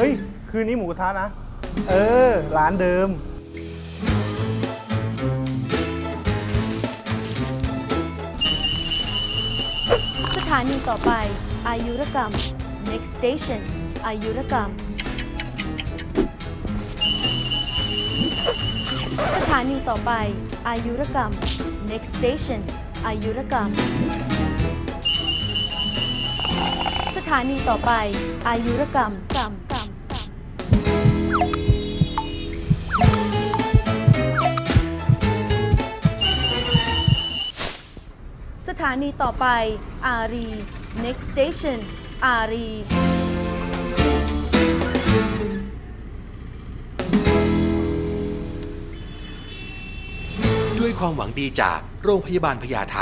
ฮ้ย คืนนี้หมูกระทะนะ เออ ร้านเดิม สถานีต่อไป อายุรกรรม next station อายุรกรรม สถานีต่อไป อายุรกรรม next station อายุรกรรม สถานีต่อไป อายุรกรรมกรรมกรรมกรรม ถานีต่อไป อารี next station อารี ด้วยความหวังดีจากโรงพยาบาลพญาไท